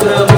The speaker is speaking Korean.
들은